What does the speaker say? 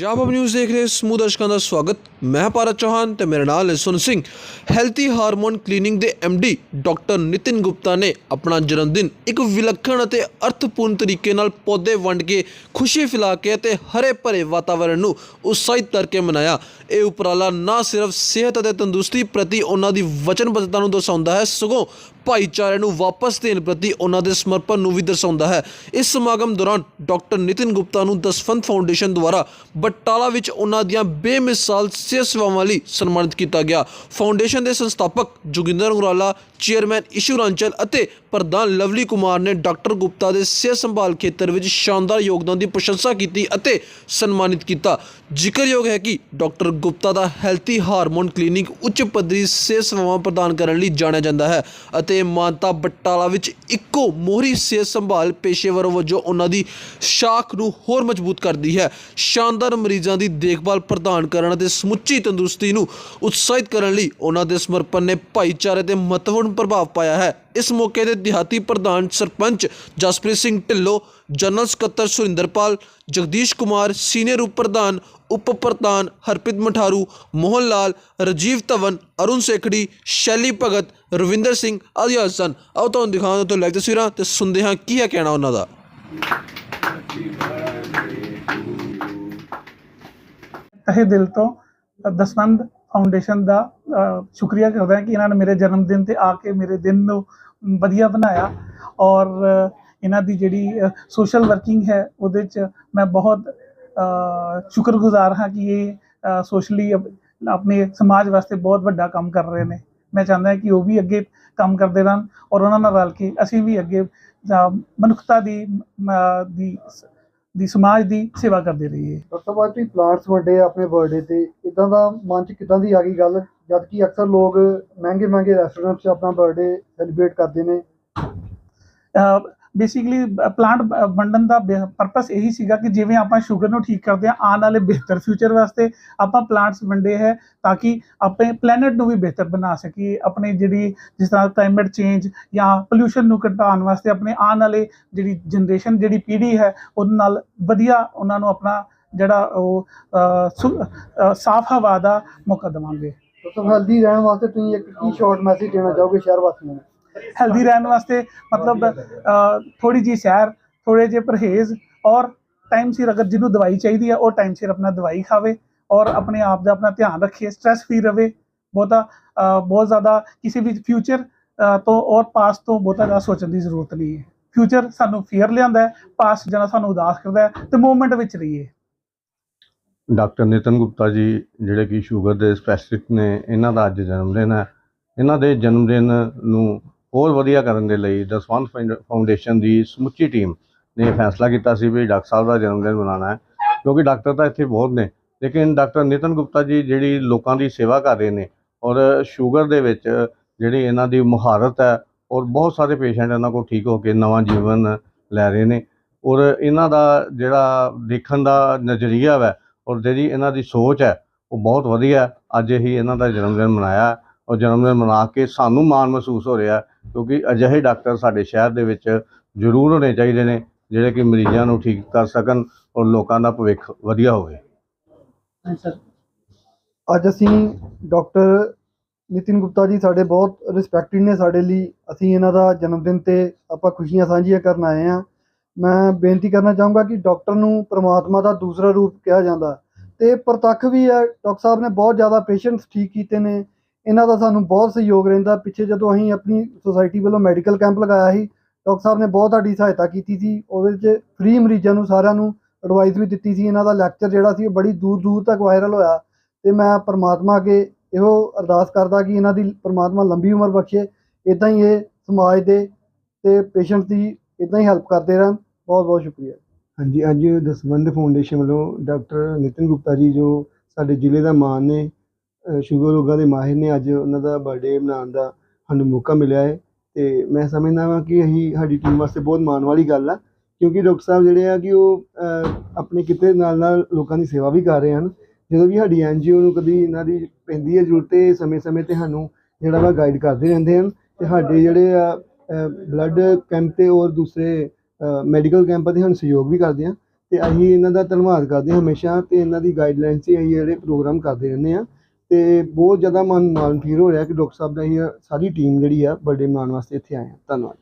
ਪੰਜਾਬ ਅਬ ਨਿਊਜ਼ ਦੇਖ ਰਹੇ ਸਮੂਹ ਦਰਸ਼ਕਾਂ ਦਾ ਸਵਾਗਤ। ਮੈਂ ਭਾਰਤ ਚੌਹਾਨ ਤੇ ਮੇਰੇ ਨਾਲ ਹੈ ਸੁਨ ਸਿੰਘ। ਹੈਲਥੀ ਹਾਰਮੋਨ ਕਲੀਨਿੰਗ ਦੇ ਡੀ ਡਾਕਟਰ ਨਿਤਿਨ ਗੁਪਤਾ ਨੇ ਆਪਣਾ ਜਨਮ ਦਿਨ ਇੱਕ ਵਿਲੱਖਣ ਅਤੇ ਅਰਥਪੂਰਨ ਤਰੀਕੇ ਨਾਲ ਪੌਦੇ ਵੰਡ ਕੇ ਖੁਸ਼ੀ ਫੈਲਾ ਕੇ ਅਤੇ ਹਰੇ ਭਰੇ ਵਾਤਾਵਰਣ ਨੂੰ ਉਤਸ਼ਾਹਿਤ ਕਰਕੇ ਮਨਾਇਆ। ਇਹ ਉਪਰਾਲਾ ਨਾ ਸਿਰਫ ਸਿਹਤ ਅਤੇ ਤੰਦਰੁਸਤੀ ਪ੍ਰਤੀ ਉਹਨਾਂ ਦੀ ਵਚਨਬੱਧਤਾ ਨੂੰ ਦਰਸਾਉਂਦਾ ਹੈ, ਸਗੋਂ ਭਾਈਚਾਰੇ ਨੂੰ ਵਾਪਸ ਦੇਣ ਪ੍ਰਤੀ ਉਹਨਾਂ ਦੇ ਸਮਰਪਣ ਨੂੰ ਵੀ ਦਰਸਾਉਂਦਾ ਹੈ। ਇਸ ਸਮਾਗਮ ਦੌਰਾਨ ਡਾਕਟਰ ਨਿਤਿਨ ਗੁਪਤਾ ਨੂੰ ਦਸਵੰਤ ਫਾਊਂਡੇਸ਼ਨ ਦੁਆਰਾ ਬਟਾਲਾ ਵਿੱਚ ਉਹਨਾਂ ਦੀਆਂ ਬੇਮਿਸਾਲ ਸਿਹਤ ਸੇਵਾਵਾਂ ਲਈ ਸਨਮਾਨਿਤ ਕੀਤਾ ਗਿਆ। ਫਾਊਂਡੇਸ਼ਨ ਦੇ ਸੰਸਥਾਪਕ ਜੋਗਿੰਦਰ ਅੰਗਰਾਲਾ ਚੇਅਰਮੈਨ ਇਸ਼ੂ ਰਾਂਚਲ ਅਤੇ ਪ੍ਰਧਾਨ ਲਵਲੀ ਕੁਮਾਰ ਨੇ ਡਾਕਟਰ ਗੁਪਤਾ ਦੇ ਸਿਹਤ ਸੰਭਾਲ ਖੇਤਰ ਵਿੱਚ ਸ਼ਾਨਦਾਰ ਯੋਗਦਾਨ ਦੀ ਪ੍ਰਸ਼ੰਸਾ ਕੀਤੀ ਅਤੇ ਸਨਮਾਨਿਤ ਕੀਤਾ। ਜ਼ਿਕਰਯੋਗ ਹੈ ਕਿ ਡਾਕਟਰ ਗੁਪਤਾ ਦਾ ਹੈਲਥੀ ਹਾਰਮੋਨ ਕਲੀਨਿਕ ਉੱਚ ਪੱਧਰੀ ਸਿਹਤ ਸੇਵਾਵਾਂ ਪ੍ਰਦਾਨ ਕਰਨ ਲਈ ਜਾਣਿਆ ਜਾਂਦਾ ਹੈ ਅਤੇ ਮਾਨਤਾ ਬਟਾਲਾ ਵਿੱਚ ਇੱਕੋ ਮੋਹਰੀ ਸਿਹਤ ਸੰਭਾਲ ਪੇਸ਼ੇਵਰ ਵਜੋਂ ਉਹਨਾਂ ਦੀ ਸ਼ਾਖ ਨੂੰ ਹੋਰ ਮਜ਼ਬੂਤ ਕਰਦੀ ਹੈ। ਸ਼ਾਨਦਾਰ ਮਰੀਜ਼ਾਂ ਦੀ ਦੇਖਭਾਲ ਪ੍ਰਦਾਨ ਕਰਨ ਅਤੇ ਸਮੁੱਚੀ ਤੰਦਰੁਸਤੀ ਨੂੰ ਉਤਸ਼ਾਹਿਤ ਕਰਨ ਲਈ ਉਹਨਾਂ ਦੇ ਸਮਰਪਣ ਨੇ ਭਾਈਚਾਰੇ ਤੇ ਮਹੱਤਵਪੂਰਨ ਪ੍ਰਭਾਵ ਪਾਇਆ ਹੈ। ਇਸ ਮੌਕੇ ਤੇ ਦਿਹਾਤੀ ਪ੍ਰਧਾਨ ਸਰਪੰਚ ਜਸਪ੍ਰੀਤ ਸਿੰਘ ਢਿੱਲੋਂ, ਜਨਰਲ ਸਕੱਤਰ ਸੁਰਿੰਦਰਪਾਲ ਜਗਦੀਸ਼ ਕੁਮਾਰ, ਸੀਨੀਅਰ ਉਪ ਪ੍ਰਧਾਨ ਉਪ ਪ੍ਰਧਾਨ ਹਰਪ੍ਰੀਤ ਮਠਾਰੂ, ਮੋਹਨ ਲਾਲ, ਰਜੀਵ ਧਵਨ, ਅਰੁਣ ਸੇਖੜੀ, ਸ਼ੈਲੀ ਭਗਤ, ਰਵਿੰਦਰ ਸਿੰਘ ਆਦਿ ਹਾਜ਼ਰ ਸਨ। ਆਓ ਤੁਹਾਨੂੰ ਦਿਖਾਉਂਦੇ ਤੋਂ ਲਾਈਵ ਤਸਵੀਰਾਂ ਤੇ ਸੁਣਦੇ ਹਾਂ ਕੀ ਹੈ ਕਹਿਣਾ ਉਹਨਾਂ ਦਾ। ਤਹਿ ਦਿਲ ਤੋਂ ਦਸਵੰਦ ਫਾਊਂਡੇਸ਼ਨ ਦਾ ਸ਼ੁਕਰੀਆ ਕਰਦਾ ਕਿ ਇਹਨਾਂ ਨੇ ਮੇਰੇ ਜਨਮ ਦਿਨ ਤੇ ਆ ਕੇ ਮੇਰੇ ਦਿਨ ਨੂੰ ਵਧੀਆ ਬਣਾਇਆ। ਔਰ ਇਹਨਾਂ ਦੀ ਜਿਹੜੀ ਸੋਸ਼ਲ ਵਰਕਿੰਗ ਹੈ, ਉਹਦੇ ਚ ਮੈਂ ਬਹੁਤ ਸ਼ੁਕਰਗੁਜ਼ਾਰ ਹਾਂ ਕਿ ਇਹ ਸੋਸ਼ਲੀ ਆਪਣੇ ਸਮਾਜ ਵਾਸਤੇ ਬਹੁਤ ਵੱਡਾ ਕੰਮ ਕਰ ਰਹੇ ਨੇ। ਮੈਂ ਚਾਹੁੰਦਾ ਕਿ ਉਹ ਵੀ ਅੱਗੇ ਕੰਮ ਕਰਦੇ ਰਹਿਣ ਔਰ ਉਹਨਾਂ ਨਾਲ ਰਲ ਕੇ ਅਸੀਂ ਵੀ ਅੱਗੇ ਮਨੁੱਖਤਾ ਦੀ ਦੀ ਦੀ ਸਮਾਜ ਦੀ ਸੇਵਾ ਕਰਦੇ ਰਹੀਏ। ਡਾਕਟਰ ਸਾਹਿਬ ਪਲਾਂਟਸ ਵੰਡੇ ਆਪਣੇ ਬਰਥਡੇ ਤੇ। ਇਦਾਂ ਦਾ ਮਨ ਚ ਕਿਦਾਂ ਦੀ ਆ ਗਈ ਗੱਲ? ਜਦਕਿ ਅਕਸਰ ਲੋਕ ਮਹਿੰਗੇ ਮਹਿੰਗੇ ਰੈਸਟੋਰੈਂਟ 'ਚ ਆਪਣਾ ਬਰਥਡੇ ਸੈਲੀਬ੍ਰੇਟ ਕਰਦੇ ਨੇ। ਬੇਸਿਕਲੀ ਪਲਾਂਟ ਵੰਡਣ ਦਾ ਪਰਪਸ ਇਹੀ ਸੀਗਾ ਕਿ ਜਿਵੇਂ ਆਪਾਂ ਸ਼ੂਗਰ ਨੂੰ ਠੀਕ ਕਰਦੇ ਆ ਆਉਣ ਵਾਲੇ ਬਿਹਤਰ ਫਿਊਚਰ ਵਾਸਤੇ ਆਪਾਂ ਪਲਾਂਟਸ ਵੰਡੇ ਹੈ ਤਾਂ ਕਿ ਆਪਣੇ ਪਲੈਨਟ ਨੂੰ ਵੀ ਬਿਹਤਰ ਬਣਾ ਸਕੀਏ। ਆਪਣੇ ਜਿਹੜੀ, ਜਿਸ ਤਰ੍ਹਾਂ ਕਲਾਈਮੇਟ ਚੇਂਜ ਜਾਂ ਪੋਲੂਸ਼ਨ ਨੂੰ ਘਟਾਉਣ ਵਾਸਤੇ ਆਪਣੇ ਆਉਣ ਵਾਲੇ ਜਿਹੜੀ ਜਨਰੇਸ਼ਨ ਜਿਹੜੀ ਪੀੜ੍ਹੀ ਹੈ, ਉਹਦੇ ਨਾਲ ਵਧੀਆ ਉਹਨਾਂ ਨੂੰ ਆਪਣਾ ਜਿਹੜਾ ਉਹ ਸਾਫ਼ ਹਵਾ ਦਾ ਮੌਕਾ ਦੇਵਾਂਗੇ। ਡਾਕਟਰ ਹੈਲਦੀ ਰਹਿਣ ਵਾਸਤੇ ਤੁਸੀਂ ਇੱਕ ਕੀ ਸ਼ਾਰਟ ਮੈਸੇਜ ਦੇਣਾ ਚਾਹੋਗੇ ਸ਼ਹਿਰ ਵਾਸੀਆਂ ਨੂੰ? ਹੈਲਦੀ ਰਹਿਣ ਵਾਸਤੇ ਮਤਲਬ ਥੋੜੀ ਜੀ ਸੈਰ ਥੋੜੇ ਜਿਹੇ ਪਰਹੇਜ਼ ਔਰ ਟਾਈਮ ਸਿਰ ਅਗਰ ਜਿਹਨੂੰ ਦਵਾਈ ਚਾਹੀਦੀ ਹੈ, ਉਹ ਟਾਈਮ ਸਿਰ ਆਪਣਾ ਦਵਾਈ ਖਾਵੇ ਔਰ ਆਪਣੇ ਆਪ ਦਾ ਆਪਣਾ ਧਿਆਨ ਰੱਖੇ ਸਟ੍ਰੈਸ ਫ੍ਰੀ ਰਵੇ। ਬਹੁਤਾ ਬਹੁਤ ਜ਼ਿਆਦਾ ਕਿਸੇ ਵੀ ਫਿਊਚਰ ਤੋਂ ਔਰ ਪਾਸਟ ਤੋਂ ਬਹੁਤਾ ਜ਼ਿਆਦਾ ਸੋਚਣ ਦੀ ਜ਼ਰੂਰਤ ਨਹੀਂ ਹੈ। ਫਿਊਚਰ ਸਾਨੂੰ ਫੀਅਰ ਲਿਆਂਦਾ ਹੈ ਪਾਸਟ ਜਿਹੜਾ ਸਾਨੂੰ ਉਦਾਸ ਕਰਦਾ ਹੈ ਤੇ ਮੂਵਮੈਂਟ ਵਿੱਚ ਰਹੀਏ। ਡਾਕਟਰ ਨਿਤਨ ਗੁਪਤਾ ਜੀ, ਜਿਹੜੇ ਕਿ ਸ਼ੂਗਰ ਦੇ ਸਪੈਸ਼ਲਿਸਟ ਨੇ, ਇਹਨਾਂ ਦਾ ਅੱਜ ਜਨਮ ਦਿਨ ਹੈ। ਇਹਨਾਂ ਦੇ ਜਨਮ ਦਿਨ ਨੂੰ ਹੋਰ ਵਧੀਆ ਕਰਨ ਦੇ ਲਈ ਦਸਵੰਤ ਫਾਊਂਡੇਸ਼ਨ ਦੀ ਸਮੁੱਚੀ ਟੀਮ ਨੇ ਫੈਸਲਾ ਕੀਤਾ ਸੀ ਵੀ ਡਾਕਟਰ ਸਾਹਿਬ ਦਾ ਜਨਮ ਦਿਨ ਮਨਾਉਣਾ ਹੈ, ਕਿਉਂਕਿ ਡਾਕਟਰ ਤਾਂ ਇੱਥੇ ਬਹੁਤ ਨੇ। ਲੇਕਿਨ ਡਾਕਟਰ ਨਿਤਨ ਗੁਪਤਾ ਜੀ, ਜਿਹੜੀ ਲੋਕਾਂ ਦੀ ਸੇਵਾ ਕਰ ਰਹੇ ਨੇ ਔਰ ਸ਼ੂਗਰ ਦੇ ਵਿੱਚ ਜਿਹੜੀ ਇਹਨਾਂ ਦੀ ਮੁਹਾਰਤ ਹੈ ਔਰ ਬਹੁਤ ਸਾਰੇ ਪੇਸ਼ੈਂਟ ਇਹਨਾਂ ਕੋਲ ਠੀਕ ਹੋ ਕੇ ਨਵਾਂ ਜੀਵਨ ਲੈ ਰਹੇ ਨੇ ਔਰ ਇਹਨਾਂ ਦਾ ਜਿਹੜਾ ਦੇਖਣ ਦਾ ਨਜ਼ਰੀਆ ਹੈ ਔਰ ਜਿਹੜੀ ਇਹਨਾਂ ਦੀ ਸੋਚ ਹੈ, ਉਹ ਬਹੁਤ ਵਧੀਆ ਅੱਜ ਹੀ ਇਹਨਾਂ ਦਾ ਜਨਮ ਦਿਨ ਮਨਾਇਆ ਔਰ ਜਨਮ ਦਿਨ ਮਨਾ ਕੇ ਸਾਨੂੰ ਮਾਣ ਮਹਿਸੂਸ ਹੋ ਰਿਹਾ ਕਿਉਂਕਿ ਅਜਿਹੇ ਡਾਕਟਰ ਸਾਡੇ ਸ਼ਹਿਰ ਦੇ ਵਿੱਚ ਜ਼ਰੂਰ ਹੋਣੇ ਚਾਹੀਦੇ ਨੇ, ਜਿਹੜੇ ਕਿ ਮਰੀਜ਼ਾਂ ਨੂੰ ਠੀਕ ਕਰ ਸਕਣ ਔਰ ਲੋਕਾਂ ਦਾ ਭਵਿੱਖ ਵਧੀਆ ਹੋਵੇ। ਅੱਜ ਅਸੀਂ ਡਾਕਟਰ ਨਿਤਿਨ ਗੁਪਤਾ ਜੀ ਸਾਡੇ ਬਹੁਤ ਰਿਸਪੈਕਟਡ ਨੇ ਸਾਡੇ ਲਈ। ਅਸੀਂ ਇਹਨਾਂ ਦਾ ਜਨਮ ਦਿਨ ਤੇ ਆਪਾਂ ਖੁਸ਼ੀਆਂ ਸਾਂਝੀਆਂ ਕਰਨ ਆਏ ਆ ਮੈਂ ਬੇਨਤੀ ਕਰਨਾ ਚਾਹੂੰਗਾ ਕਿ ਡਾਕਟਰ ਨੂੰ ਪ੍ਰਮਾਤਮਾ ਦਾ ਦੂਸਰਾ ਰੂਪ ਕਿਹਾ ਜਾਂਦਾ। ਤੇ ਪ੍ਰਤੱਖ ਵੀ ਹੈ, ਡਾਕਟਰ ਸਾਹਿਬ ਨੇ ਬਹੁਤ ਜ਼ਿਆਦਾ ਪੇਸ਼ੈਂਟਸ ਠੀਕ ਕੀਤੇ ਨੇ। ਇਹਨਾਂ ਦਾ ਸਾਨੂੰ ਬਹੁਤ ਸਹਿਯੋਗ ਰਹਿੰਦਾ। ਪਿੱਛੇ ਜਦੋਂ ਅਸੀਂ ਆਪਣੀ ਸੁਸਾਇਟੀ ਵੱਲੋਂ ਮੈਡੀਕਲ ਕੈਂਪ ਲਗਾਇਆ ਸੀ, ਡਾਕਟਰ ਸਾਹਿਬ ਨੇ ਬਹੁਤ ਸਾਡੀ ਸਹਾਇਤਾ ਕੀਤੀ ਸੀ। ਉਹਦੇ 'ਚ ਫ੍ਰੀ ਮਰੀਜ਼ਾਂ ਨੂੰ ਸਾਰਿਆਂ ਨੂੰ ਐਡਵਾਈਸ ਵੀ ਦਿੱਤੀ ਸੀ। ਇਹਨਾਂ ਦਾ ਲੈਕਚਰ ਜਿਹੜਾ ਸੀ, ਉਹ ਬੜੀ ਦੂਰ ਦੂਰ ਤੱਕ ਵਾਇਰਲ ਹੋਇਆ। ਤੇ ਮੈਂ ਪਰਮਾਤਮਾ ਅੱਗੇ ਇਹੋ ਅਰਦਾਸ ਕਰਦਾ ਕਿ ਇਹਨਾਂ ਦੀ ਪਰਮਾਤਮਾ ਲੰਬੀ ਉਮਰ ਬਖਸ਼ੇ। ਇਦਾਂ ਹੀ ਇਹ ਸਮਾਜ ਦੇ ਤੇ ਪੇਸ਼ੈਂਟ ਦੀ ਇਦਾਂ ਹੀ ਹੈਲਪ ਕਰਦੇ ਰਹਿਣ। ਬਹੁਤ ਬਹੁਤ ਸ਼ੁਕਰੀਆ। ਹਾਂਜੀ ਅੱਜ ਦਸਵੰਧ ਫਾਊਂਡੇਸ਼ਨ ਵੱਲੋਂ ਡਾਕਟਰ ਨਿਤਿਨ ਗੁਪਤਾ ਜੀ ਜੋ ਸਾਡੇ ਜ਼ਿਲ੍ਹੇ ਦਾ ਮਾਣ ਨੇ ਸ਼ੂਗਰ ਰੋਗਾਂ ਦੇ ਮਾਹਿਰ ਨੇ ਅੱਜ ਉਹਨਾਂ ਦਾ ਬਰਥਡੇ ਮਨਾਉਣ ਦਾ ਸਾਨੂੰ ਮੌਕਾ ਮਿਲਿਆ ਹੈ। ਤੇ ਮੈਂ ਸਮਝਦਾ ਹਾਂ ਕਿ ਅਸੀਂ ਸਾਡੀ ਟੀਮ ਵਾਸਤੇ ਬਹੁਤ ਮਾਣ ਵਾਲੀ ਗੱਲ ਆ ਕਿਉਂਕਿ ਡਾਕਟਰ ਸਾਹਿਬ ਜਿਹੜੇ ਆ ਕਿ ਉਹ ਅ, ਆਪਣੇ ਕਿਤੇ ਨਾਲ ਨਾਲ ਲੋਕਾਂ ਦੀ ਸੇਵਾ ਵੀ ਕਰ ਰਹੇ ਹਨ। ਜਦੋਂ ਵੀ ਸਾਡੀ ਐਨਜੀਓ ਨੂੰ ਕਦੀ ਇਹਨਾਂ ਦੀ ਪੈਂਦੀ ਹੈ ਜ਼ਰੂਰਤ ਤੇ ਸਮੇਂ-ਸਮੇਂ ਤੇ ਸਾਨੂੰ ਜਿਹੜਾ ਵਾ ਗਾਈਡ ਕਰਦੇ ਰਹਿੰਦੇ ਹਨ। ਤੇ ਸਾਡੇ ਜਿਹੜੇ ਆ ਬਲੱਡ ਕੈਂਪ ਤੇ ਔਰ ਦੂਸਰੇ ਮੈਡੀਕਲ ਕੈਂਪਾਂ ਦੇ ਸਾਨੂੰ ਸਹਿਯੋਗ ਵੀ ਕਰਦੇ ਆ ਤੇ ਅਸੀਂ ਇਹਨਾਂ ਦਾ ਧੰਨਵਾਦ ਕਰਦੇ ਹਾਂ ਹਮੇਸ਼ਾ ਤੇ ਇਹਨਾਂ ਦੀ ਗਾਈਡਲਾਈਨ 'ਚ ਅਸੀਂ ਜਿਹੜੇ ਪ੍ਰੋਗਰਾਮ ਕਰਦੇ ਰਹਿੰਦੇ ਆ ਤੇ ਬਹੁਤ ਜ਼ਿਆਦਾ ਮਨ ਮਾਨ ਫੀਲ ਹੋ ਰਿਹਾ ਕਿ ਡਾਕਟਰ ਸਾਹਿਬ ਦਾ ਅਸੀਂ ਸਾਰੀ ਟੀਮ ਜਿਹੜੀ ਆ ਬਰਥਡੇ ਮਨਾਉਣ ਵਾਸਤੇ ਇੱਥੇ ਆਏ ਆ ਧੰਨਵਾਦ।